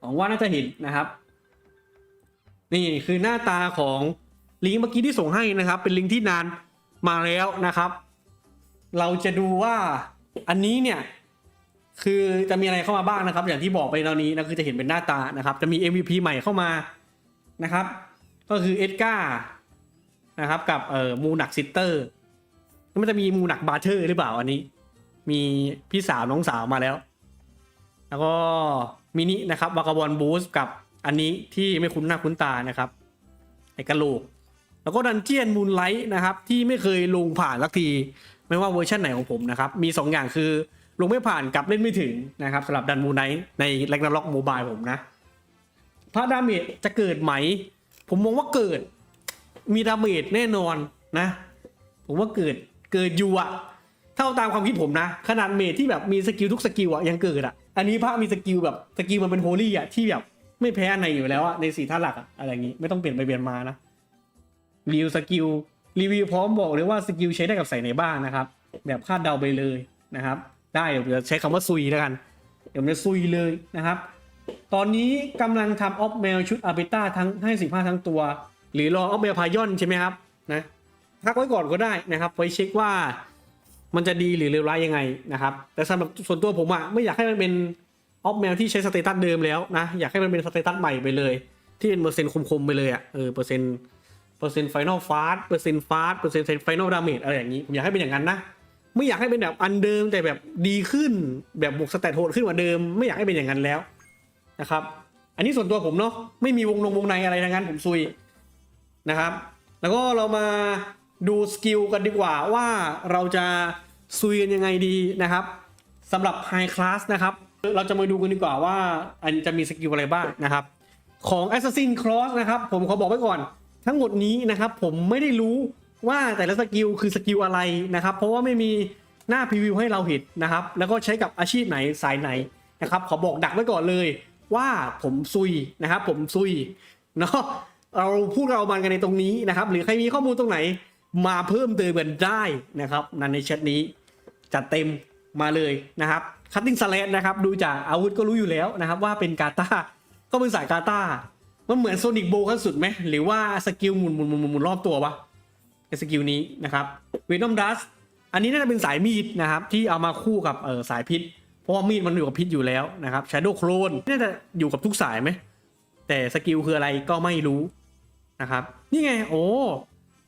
หวังว่าน่าจะเห็นนะครับ นี่คือหน้าตาของลิงก์เมื่อกี้ที่ส่งให้นะครับ เป็นลิงก์ที่นานมาแล้วนะครับ เราจะดูว่าอันนี้เนี่ยคือจะมีอะไรเข้ามาบ้างนะครับ อย่างที่บอกไปตอนนี้นะคือจะเห็นเป็นหน้าตานะครับ จะมี MVP ใหม่เข้ามานะครับ ก็คือเอ็ดการ์นะครับกับเอ่อมูนักซิสเตอร์แล้วมันจะมีมูนักบาร์เทอร์หรือเปล่าอันนี้ มีพี่สาวน้องสาวมาแล้ว แล้วก็มินินะครับวากาบอลบูสกับอันนี้ที่ไม่คุ้นหน้าคุ้นตานะครับไอกระโหลก แล้วก็ดันเจียนมูนไลท์นะครับ ที่ไม่เคยลงผ่านสักที ไม่ว่าเวอร์ชันไหนของผมนะครับ มี 2 อย่างคือลงไม่ผ่านกับเล่นไม่ถึงนะครับสำหรับดันมูนไลท์ในแรงนาล็อกโมบายผมนะพระดาเมจจะเกิดไหม ผมมองว่าเกิด มีดาเมจแน่นอนนะ ผมว่าเกิดเกิดอยู่อะเท่าตามความคิดผมนะ ขนาดเมจที่แบบมีสกิลทุกสกิลอะยังเกิดอะ อันนี้พระมีสกิลแบบสกิลมันเป็นโฮลี่อะที่แบบไม่แพ้อันไหนอยู่แล้วอะในสี่ท่าหลักอะอะไรอย่างงี้ไม่ต้องเปลี่ยนไปเปลี่ยนมานะรีวิวสกิลรีวิวพร้อมบอกเลยว่าสกิลใช้ได้กับใส่ไหนบ้างนะครับ แบบคาดเดาไปเลยนะครับ ได้เดี๋ยวจะใช้คำว่าซุยแล้วกัน เดี๋ยวมันจะซุยเลยนะครับ ตอนนี้กำลังทำออฟเมลชุดอาร์เบต้าทั้งให้สิบห้าทั้งตัว หรือรอออฟเมลพายอนใช่ไหมครับนะพักไว้ก่อนก็ได้นะครับไว้เช็คว่า มันจะดีหรือเลวร้ายยังไงนะครับ แต่สำหรับส่วนตัวผมอะไม่อยากให้มันเป็นออฟเมลที่ใช้สเตตัสเดิมแล้วนะ อยากให้มันเป็นสเตตัสใหม่ไปเลย ที่เป็นเปอร์เซ็นต์คมๆไปเลยอะเออเปอร์เซ็นต์เปอร์เซ็นต์ไฟนอลฟาสเปอร์เซ็นต์ฟาสเปอร์เซ็นต์ไฟนอลดาเมจอะไรอย่างนี้ผมอยากให้เป็นอย่างนั้นนะไม่อยากให้เป็นแบบอันเดิมแต่แบบดีขึ้นแบบบวกสแตทโหดขึ้นกว่าเดิม ไม่อยากให้เป็นอย่างนั้นแล้วนะครับอันนี้ส่วนตัวผมเนาะไม่มีวงนงวงในอะไรทั้งนั้นผมซุยนะครับ แล้วก็เรามา ดูสกิลกันดีกว่าว่าเราจะซุยกันยังไงดีนะครับสำหรับไฮคลาสนะครับ เราจะมาดูกันดีกว่าว่า อันจะมีสกิลอะไรบ้างนะครับ ของ Assassin Cross นะครับ ผมขอบอกไว้ก่อน ทั้งหมดนี้นะครับ ผมไม่ได้รู้ว่าแต่ละสกิลคือสกิลอะไรนะครับ เพราะว่าไม่มีหน้าพรีวิวให้เราเห็นนะครับ แล้วก็ใช้กับอาชีพไหนสายไหนนะครับ ขอบอกดักไว้ก่อนเลย ว่าผมซุยนะครับ ผมซุยเนาะเราพูดเรามันกันในตรงนี้นะครับ หรือใครมีข้อมูลตรงไหน มาเพิ่มเติมกันได้นะครับนั่นในแชทนี้จัดเต็มมาเลยนะครับคัตติ้งสแลนนะครับดูจากอาวุธก็รู้อยู่แล้วนะครับ ว่าเป็นกาตาก็เป็นสายกาตามันเหมือนโซนิกโบขั้นสุดไหมหรือว่าสกิลหมุนหมุนหมุนหมุนหมุนรอบตัวปะไอ้สกิลนี้นะครับเวนอมดัสอันนี้น่าจะเป็นสายมีดนะครับที่เอามาคู่กับเออสายพิษ เพราะว่ามีดมันอยู่กับพิษอยู่แล้วนะครับช a โดโคลนน่าจะอยู่กับทุกสายไหมแต่สกิลคืออะไรก็ไม่รู้นะครับนี่ไงโอ้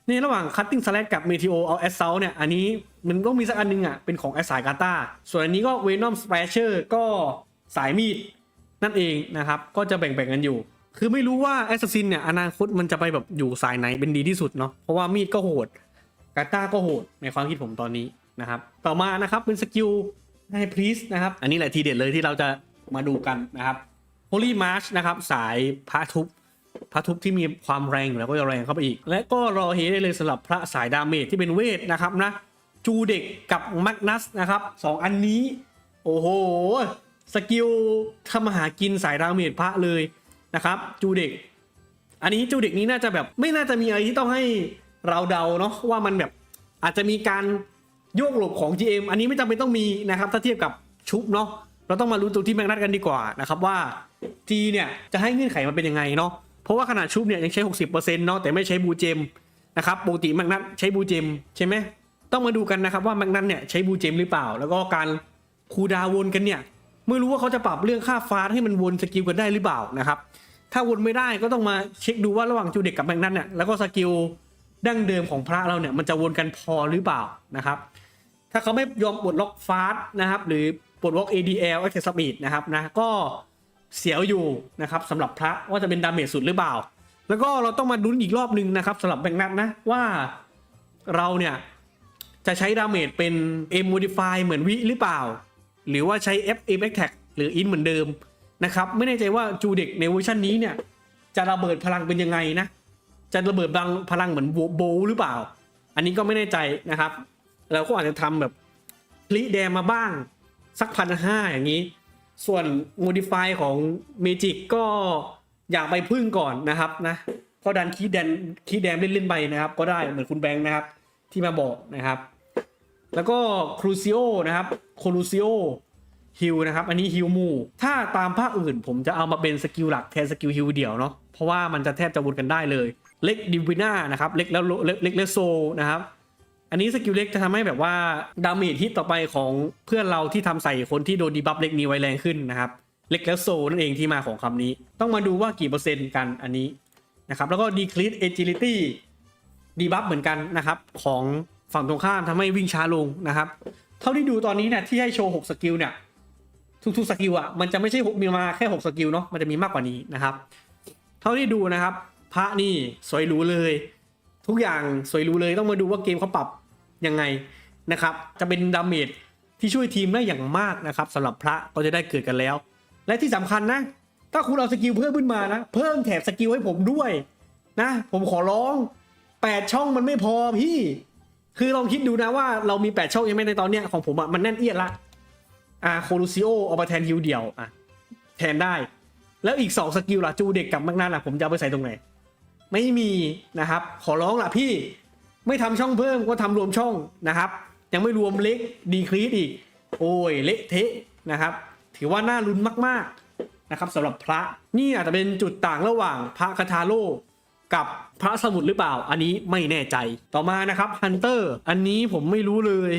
นี่ระหว่าง cutting slash กับ meteor เอา assault เนี่ย อันนี้มันต้องมีสักอันหนึงอะ เป็นของไอสายกาตาส่วนอันนี้ก็ venom slasher ก็สายมีดนั่นเองนะครับ ก็จะแบ่งๆกันอยู่ คือไม่รู้ว่า assassin เนี่ยอนาคตมันจะไปแบบอยู่สายไหนเป็นดีที่สุดเนาะ เพราะว่ามีดก็โหดกาตาก็โหดในความคิดผมตอนนี้นะครับ ต่อมานะครับเป็นสกิลให้พรีสนะครับ อันนี้แหละทีเด็ดเลยที่เราจะมาดูกันนะครับ Holy March นะครับสายพระทุบ พระทุบที่มีความแรงอยู่แล้วก็จะแรงเข้าไปอีก และก็รอเฮได้เลยสำหรับพระสายดาเมจที่เป็นเวทนะครับนะจูเด็กกับแมกนัสนะครับสองอันนี้ โอ้โห สกิลทำมาหากินสายดาเมจพระเลยนะครับ จูเด็ก อันนี้จูเด็กนี้น่าจะแบบไม่น่าจะมีอะไรที่ต้องให้เราเดาเนาะว่ามันแบบอาจจะมีการโยกหลบของ GM อันนี้ไม่จำเป็นต้องมีนะครับ ถ้าเทียบกับชุบเนาะเราต้องมารู้ตัวที่แมกนัสกันดีกว่านะครับว่า G เนี่ยจะให้เงื่อนไขมันเป็นยังไงเนาะ เพราะว่าขนาดชุบเนี่ยยังใช้ 60%เนาะแต่ไม่ใช้บูเจมนะครับปกติแมกนัสใช้บูเจมใช่ไหมต้องมาดูกันนะครับว่าแมกนัสเนี่ยใช้บูเจมหรือเปล่า แล้วก็การคูดาวน์กันเนี่ยไม่รู้ว่าเขาจะปรับเรื่องค่าฟาสให้มันวนสกิลกันได้หรือเปล่านะครับถ้าวนไม่ได้ก็ต้องมาเช็คดูว่าระหว่างจูเด็กกับแมกนัสเนี่ยแล้วก็สกิลดั้งเดิมของพระเราเนี่ยมันจะวนกันพอหรือเปล่านะครับ ถ้าเขาไม่ยอมปลดล็อกฟาสนะครับหรือปลดล็อก ADL Access Speed นะครับนะก็ เสียวอยู่นะครับสำหรับพระว่าจะเป็นดาเมจสุดหรือเปล่า แล้วก็เราต้องมาดุนอีกรอบหนึ่งนะครับสำหรับแบงนัทนะว่าเราเนี่ยจะใช้ดาเมจเป็น M modify เหมือนวิหรือเปล่า หรือว่าใช้ F M attack หรือ in เหมือนเดิมนะครับไม่แน่ใจว่าจูเด็กในเวอร์ชันนี้เนี่ยจะระเบิดพลังเป็นยังไงนะจะระเบิดพลังพลังเหมือนโบหรือเปล่า อันนี้ก็ไม่แน่ใจนะครับเราก็อาจจะทำแบบพลิแดมมาบ้างสักพันห้าอย่างนี้ ส่วน modify ของเมจิกก็อย่าไปพึ่งก่อนนะครับนะก็ดันคีย์แดนคีย์แดมเล่นๆไปนะครับ ก็ได้เหมือนคุณแบงค์นะครับ ที่มาบอกนะครับ แล้วก็ครูซิโอนะครับโคลูซิโอฮิลนะครับ อันนี้ฮิลมู ถ้าตามภาคอื่น ผมจะเอามาเป็นสกิลหลักแทนสกิลฮิลเดี่ยวเนาะเพราะว่ามันจะแทบจะวนกันได้เลย เล็กดิวิน่านะครับ เล็กแล้วเล็กเล็กเลโซนะครับ อันนี้สกิลเล็กจะทำให้แบบว่าดาเมจฮิตต่อไปของเพื่อนเราที่ทำใส่คนที่โดนดีบัฟเล็กนี้ไวแรงขึ้นนะครับ เล็กแล้วโซนั่นเองที่มาของคำนี้ ต้องมาดูว่ากี่เปอร์เซ็นต์กันอันนี้นะครับ แล้วก็ decrease agility ดีบัฟเหมือนกันนะครับ ของฝั่งตรงข้ามทำให้วิ่งช้าลงนะครับ เท่าที่ดูตอนนี้เนี่ยที่ให้โชว์6สกิลเนี่ยทุกๆสกิลอะมันจะไม่ใช่มีมาแค่6สกิลเนาะมันจะมีมากกว่านี้นะครับ เท่าที่ดูนะครับ พระนี่สวยหรูเลย ทุกอย่างสวยรู้เลยต้องมาดูว่าเกมเขาปรับ ยังไงนะครับจะเป็นดาเมจที่ช่วยทีมได้อย่างมากนะครับสำหรับพระก็จะได้เกิดกันแล้ว และที่สำคัญนะ ถ้าคุณเอาสกิลเพิ่มขึ้นมานะ เพิ่มแถบสกิลให้ผมด้วยนะ ผมขอร้อง 8 ช่องมันไม่พอพี่ คือลองคิดดูนะว่าเรามี 8 ช่องยังไม่ในตอนเนี้ยของผมอะมันแน่นเอียดละอ่าโคลูซิโอเอามาแทนฮิวเดียวอะแทนได้ แล้วอีก 2 สกิลล่ะจูเด็กกับมักนาล่ะผมจะเอาไปใส่ตรงไหนไม่มีนะครับ ขอร้องล่ะพี่ ไม่ทำช่องเพิ่มก็ทำรวมช่องนะครับ ยังไม่รวมเล็กดีครีสอีก โอ้ยเละเทะนะครับ ถือว่าน่าลุ้นมากๆนะครับสำหรับพระนี่อาจจะเป็นจุดต่างระหว่างพระคาทาโร่กับพระสมุทรหรือเปล่า อันนี้ไม่แน่ใจต่อมานะครับฮันเตอร์อันนี้ผมไม่รู้เลย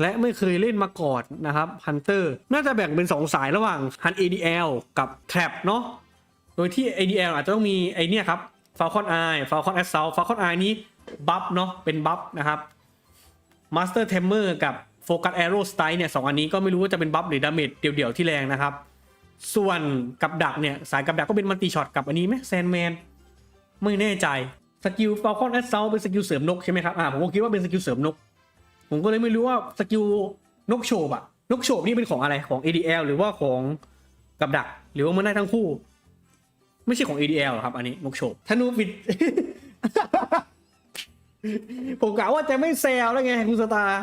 และไม่เคยเล่นมาก่อนนะครับฮันเตอร์น่าจะแบ่งเป็น 2 สายระหว่างฮัน ADL กับ Trap เนาะโดยที่ ADL อาจจะต้องมีไอเนี่ยครับ Falcon Eye Falcon Assault Falcon Eye นี้ บัฟเนาะเป็นบัฟนะครับ Master Tamer กับ Focus Arrow Strike เนี่ยสองอันนี้ก็ไม่รู้ว่าจะเป็นบัฟหรือดาเมจเดี่ยวๆที่แรงนะครับ ส่วนกับดักเนี่ย สายกับดักก็เป็นมัลติช็อตกับอันนี้ไหมแซนแมนไม่แน่ใจสกิล Falcon Assault เป็นสกิลเสริมนกใช่ไหมครับอ่าผมก็คิดว่าเป็นสกิลเสริมนก ผมก็เลยไม่รู้ว่าสกิลนกโฉบอะนกโฉบนี่เป็นของอะไรของ ADL หรือว่าของกับดัก หรือว่ามันได้ทั้งคู่ ไม่ใช่ของ ADL หรอครับ อันนี้นกโฉบธนูปิด ผมกะว่าจะไม่แซวแล้วไงคุณสตาร์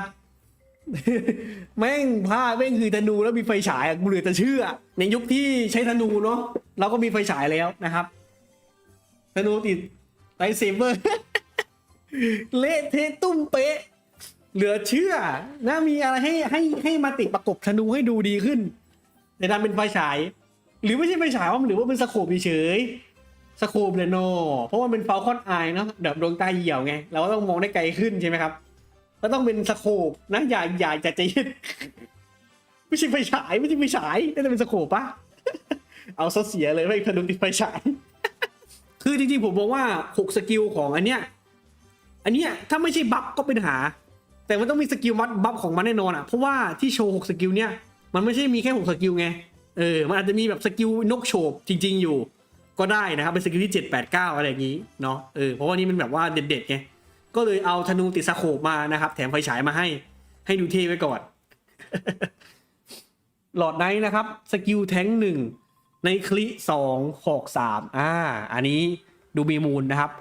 แม่งผ้าแม่งคือธนูแล้วมีไฟฉายกูเหลือจะเชื่อ ในยุคที่ใช้ธนูเนาะเราก็มีไฟฉายแล้วนะครับธนูติดไลเซเบอร์เละเทะตุ้มเป๊ะ เหลือเชื่อนะมีอะไรให้ให้ให้มาติดประกบธนูให้ดูดีขึ้น ในดันเป็นไฟฉาย หรือไม่ใช่ไฟฉายว่าหรือว่าเป็นสโคปเฉย สโคปเลยโนเพราะว่าเป็นเฟลคอนไอเนาะแบบดวงตาเหี่ยวไง เราก็ต้องมองได้ไกลขึ้นใช่ไหมครับ ก็ต้องเป็นสโคปนะอย่าอย่าจะใจเย็นไม่ใช่ไฟฉายไม่ใช่ไฟฉายน่าจะเป็นสโคปปะเอาซะเสียเลยไม่พนุติดไฟฉาย คือจริงๆผมบอกว่าหกสกิลของอันเนี้ยอันเนี้ยถ้าไม่ใช่บัฟก็เป็นหา แต่มันต้องมีสกิลวัดบัฟของมันแน่นอนอะเพราะว่าที่โชว์หกสกิลเนี้ยมันไม่ใช่มีแค่หกสกิลไงเออมันอาจจะมีแบบสกิลนกโฉบจริง ๆอยู่ ก็ได้นะครับเป็นสกิลที่เจ็ดแปดเก้าอะไรอย่างนี้เนาะเออเพราะว่านี่มันแบบว่าเด็ดๆไงก็เลยเอาธนูติดสโคปมานะครับ แถมไฟฉายมาให้ ให้ดูเท่ไว้ก่อนหลอดไนท์นะครับสกิลแท้งหนึ่งในคลิสองหกสามอ่าอันนี้ดูมีมูลนะครับ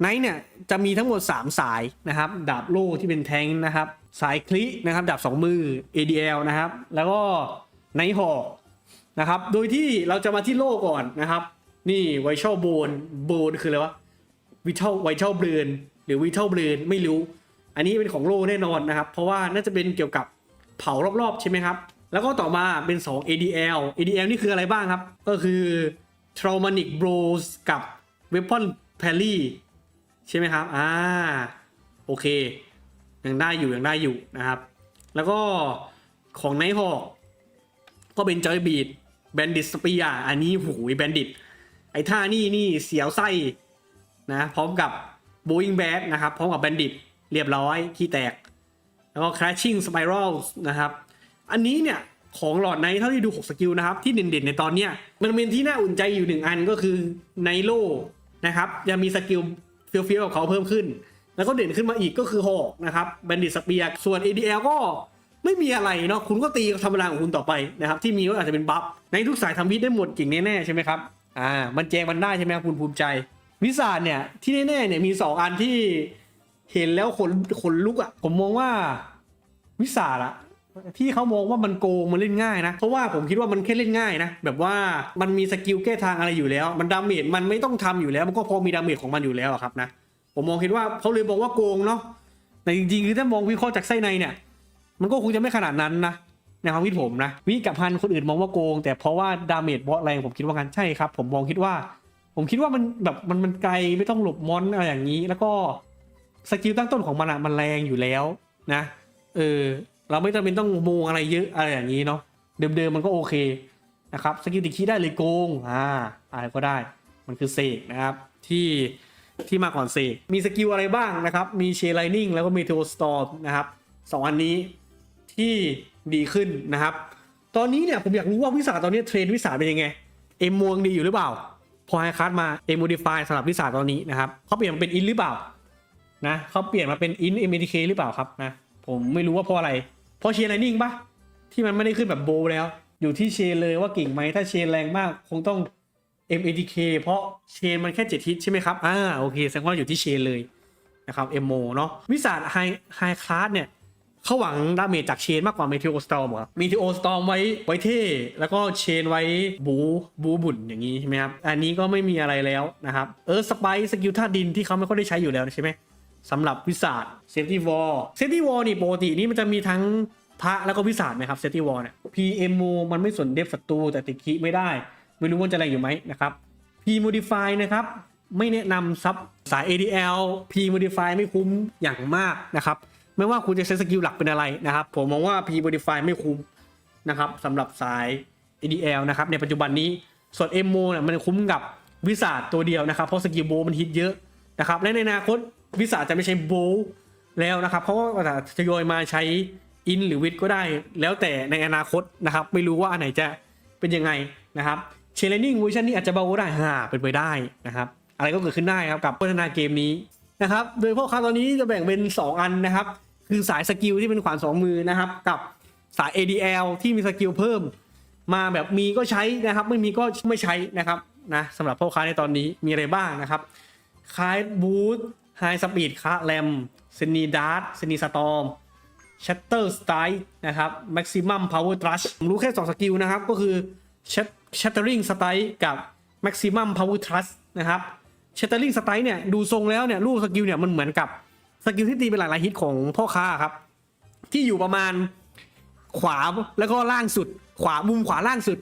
ไนท์เนี่ยจะมีทั้งหมด 3 สายนะครับ ดาบโล่ที่เป็นแทงค์นะครับ สายคลินะครับ ดาบ 2 มือ ADL นะครับ แล้วก็ไนท์หอกนะครับ โดยที่เราจะมาที่โล่ก่อนนะครับ นี่ไวช a ลโบนโบนคืออะไรวะวิทัลไวทัลเบรนหรือวิทัลเบรนไม่รู้ อันนี้เป็นของโลแน่นอนนะครับ เพราะว่าน่าจะเป็นเกี่ยวกับเผารอบๆ ใช่ไหมครับ แล้วก็ต่อมาเป็น 2 ADL ADL นี่คืออะไรบ้างครับ ก็คือ Traumanic Bros กับ Weapon Parry ใช่ไหมครับ อ่า โอเค ยังได้อยู่ ยังได้อยู่นะครับ แล้วก็ของไนท์ฮอกก็เป็นจอยบีดแบนดิตสเปียอันนี้หูยแบนดิต ไอ้ท่านี่นี่เสียวไส้นะพร้อมกับ Boeing Bad นะครับพร้อมกับ Bandit เรียบร้อยขี้แตก แล้วก็ Crashing Spirals นะครับ อันนี้เนี่ยของหลอดไนท์เท่าที่ดู 6 สกิลนะครับ ที่เด่นๆในตอนเนี้ยมันเป็นที่น่าอุ่นใจอยู่หนึ่งอันก็คือไนโลนะครับยังมีสกิลเฟี้ยวๆกับเขาเพิ่มขึ้น แล้วก็เด่นขึ้นมาอีกก็คือหอกนะครับแบนดิตสเปียส่วน ADL ก็ไม่มีอะไรเนาะคุณก็ตีธรรมดาของคุณต่อไปนะครับที่มีก็อาจจะเป็นบัฟในทุกสายทำวิทได้หมดกิ่งแน่ๆใช่ไหมครับ อ่ามันแจงมันได้ใช่ไหมครับคุณภูมิใจ วิสาเนี่ยที่แน่ๆเนี่ยมีสองอันที่เห็นแล้วขนขนลุกอะ่ะผมมองว่าวิสาดอะที่เขามองว่ามันโกงมันเล่นง่ายนะ เพราะว่าผมคิดว่ามันแค่เล่นง่ายนะ แบบว่ามันมีสกิลแก้ทางอะไรอยู่แล้ว มันดาเมจมันไม่ต้องทำอยู่แล้ว มันก็พอมีดาเมจของมันอยู่แล้วครับนะผมมองคิดว่าเขาเลยบอกว่าโกงเนาะแต่จริงๆคือถ้ามองวิเคราะห์จากไส้ในเนี่ย มันก็คงจะไม่ขนาดนั้นนะ ในความคิดผมนะวิกับพันคนอื่นมองว่าโกง แต่เพราะว่าดาเมจบอสแรงผมคิดว่างั้นใช่ครับ ผมมองคิดว่า ผมคิดว่ามันแบบมันมันไกลไม่ต้องหลบมอนอะไรอย่างนี้ แล้วก็สกิลตั้งต้นของมันอะมันแรงอยู่แล้วนะ เออ เราไม่จำเป็นต้องโมอะไรเยอะอะไรอย่างนี้เนาะเดิมๆมันก็โอเคนะครับสกิลติคีได้เลยโกงอ่าอะไรก็ได้มันคือเสกนะครับที่ที่มาก่อนเสกมีสกิลอะไรบ้างนะครับ มีเชลไลนิ่งแล้วก็มีเทโอสตอมนะครับสองอันนี้ที่ ดีขึ้นนะครับ ตอนนี้เนี่ยผมอยากรู้ว่าวิสาตอนนี้เทรนวิสาเป็นยังไงเอ็มมวงดีอยู่หรือเปล่า พอไฮคัสมาเอ็มโมดิฟายสำหรับวิสาตอนนี้นะครับเขาเปลี่ยนมาเป็นอินหรือเปล่านะเขาเปลี่ยนมาเป็นอินเอ็มดีเคหรือเปล่าครับนะผมไม่รู้ว่าเพราะอะไร เพราะเชนไลนิ่งปะที่มันไม่ได้ขึ้นแบบโบว์แล้ว อยู่ที่เชนเลยว่าเก่งไหมถ้าเชนแรงมากคงต้อง MADK เพราะเชนมันแค่7ฮิตใช่ไหมครับ อ่า โอเค แสดงว่าอยู่ที่เชนเลยนะครับ MO เนาะ วิสาไฮไฮคลาสเนี่ย เขาหวังดาเมจจากเชนมากกว่าเมทิโอสตอมเหรอเมทิโอสตอมไว้ไว้เท่แล้วก็เชนไว้บูบูบุ่นอย่างนี้ใช่ไหมครับ อันนี้ก็ไม่มีอะไรแล้วนะครับ เออสไปสกิลท่าดินที่เขาไม่ค่อยได้ใช้อยู่แล้วใช่ไหมสำหรับวิสาเซฟตี้วอลเซฟตี้วอลนี่ปกตินี่มันจะมีทั้งพระแล้วก็วิสาไหมครับเซฟตี้วอลเนี่ย PMO มันไม่สนเดฟศัตรูแต่ติดคีไม่ได้ ไม่รู้ว่าจะแรงอยู่ไหมนะครับ P modify นะครับไม่แนะนำซับสาย ADL P modify ไม่คุ้มอย่างมากนะครับ ไม่ว่าคุณจะใช้สกิลหลักเป็นอะไรนะครับ ผมมองว่า P modify ไม่คุ้มนะครับสำหรับสาย ADL นะครับในปัจจุบันนี้ส่วน MO เนี่ยมันคุ้มกับวิสาตัวเดียวนะครับ เพราะสกิลโบว์มันฮิตเยอะนะครับและในอนาคตวิสาจะไม่ใช่โบว์แล้วนะครับ เพราะว่าจะทยอยมาใช้อินหรือวิทก็ได้ แล้วแต่ในอนาคตนะครับ ไม่รู้ว่าอันไหนจะเป็นยังไงนะครับเชลเลนิ่งเวอร์ชันนี้อาจจะเบาก็ได้ฮ่าเป็นไปได้นะครับ อะไรก็เกิดขึ้นได้ครับกับพัฒนาเกมนี้นะครับ โดยพ่อค้าตอนนี้จะแบ่งเป็น 2 อันนะครับ คือสายสกิลที่เป็นขวาน2มือนะครับ กับสาย ADL ที่มีสกิลเพิ่ม มาแบบมีก็ใช้นะครับ ไม่มีก็ไม่ใช้นะครับนะสำหรับพ่อค้าในตอนนี้มีอะไรบ้างนะครับคายบูทไฮสปีดคาแรมเซนีดาร์เซนีสตอมชัตเตอร์สไตล์นะครับ maximum power thrust ผมรู้แค่ 2 สกิลนะครับ ก็คือ shattering strike กับ maximum power thrust นะครับ shattering strike เนี่ย ดูทรงแล้วเนี่ย รูปสกิลเนี่ย มันเหมือนกับ สกิลที่ตีเป็นหลายๆฮิตของพ่อค้าครับ ที่อยู่ประมาณขวาแล้วก็ล่างสุด ขวามุมขวาล่างสุด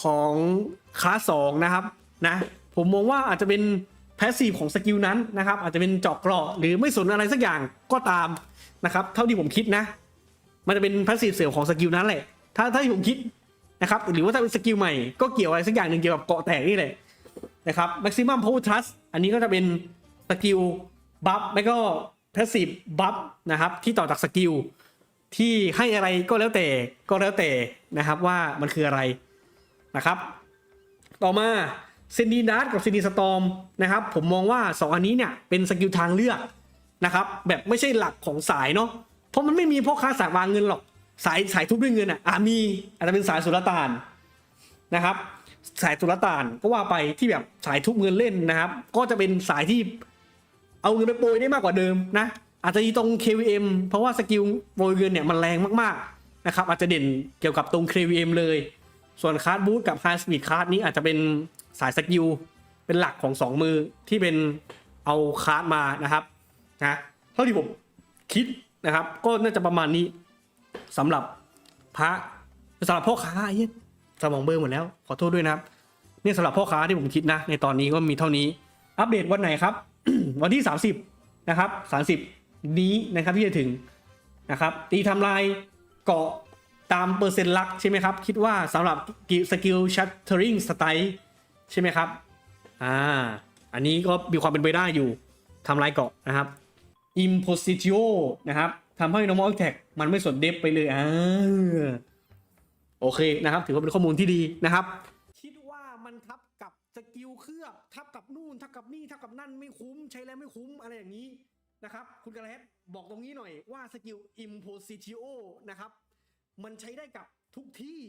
ของคลาสสองนะครับนะผมมองว่าอาจจะเป็นแพสซีฟของสกิลนั้นนะครับ อาจจะเป็นเจาะเกราะหรือไม่สนอะไรสักอย่างก็ตามนะครับ เท่าที่ผมคิดนะ มันจะเป็นแพสซีฟเสลของสกิลนั้นแหละถ้าถ้าที่ผมคิดนะครับ หรือว่าถ้าเป็นสกิลใหม่ก็เกี่ยวอะไรสักอย่างหนึ่งเกี่ยวกับเกาะแตกนี่แหละนะครับ maximum power trust อันนี้ก็จะเป็นสกิลบัฟไม่ก็ พสซีฟบัฟนะครับที่ต่อจากสกิลที่ให้อะไรก็แล้วแต่ก็แล้วแต่นะครับว่ามันคืออะไรนะครับ ต่อมาเซนดีนัสกับเซนดีสตอมนะครับผมมองว่า 2 อันนี้เนี่ยเป็นสกิลทางเลือกนะครับแบบไม่ใช่หลักของสายเนาะเพราะมันไม่มีพ่อค้าสายวางเงินหรอกสายสายทุบด้วยเงินอะอะมีอาจจะเป็นสายสุลต่านนะครับ สายสุลต่านก็ว่าไปที่แบบสายทุบเงินเล่นนะครับ ก็จะเป็นสายที่ เอาเงินไปโปรยได้มากกว่าเดิมนะ อาจจะยีตรง KVM เพราะว่าสกิลโปรยเงินเนี่ยมันแรงมากๆนะครับอาจจะเด่นเกี่ยวกับตรง KVM เลย ส่วนคาร์ดบูทกับไฮสปีดคาร์ดนี้อาจจะเป็นสายสกิลเป็นหลักของสองมือที่เป็นเอาคาร์ดมานะครับนะเท่าที่ผมคิดนะครับ ก็น่าจะประมาณนี้สำหรับพระสำหรับพ่อค้าไอ้เหี้ยสมองเบลอร์หมดแล้วขอโทษด้วยนะครับนี่สำหรับพ่อค้าที่ผมคิดนะ ในตอนนี้ก็มีเท่านี้อัปเดตวันไหนครับ วันที่ 30 นะครับ 30 นี้นะครับที่จะถึงนะครับ ตีทำลายเกาะตามเปอร์เซ็นต์ลักใช่ไหมครับ คิดว่าสำหรับสกิลชัตเทอริงสไตล์ใช่ไหมครับอ่าอันนี้ก็มีความเป็นไปได้อยู่ทำลายเกาะนะครับ impositio นะครับทำให้ normal attack มันไม่สนเดฟไปเลยอ่าโอเคนะครับ ถือว่าเป็นข้อมูลที่ดีนะครับ คิดว่ามันทับกับสกิลเคลือ บทับกับนู่นทับกับนี่ทับกับนั่นไม่คุ้มใช้แล้วไม่คุ้มอะไรอย่างนี้นะครับ คุณกระแลดบอกตรงนี้หน่อยว่าสกิล impositio นะครับ มันใช้ได้กับทุกที่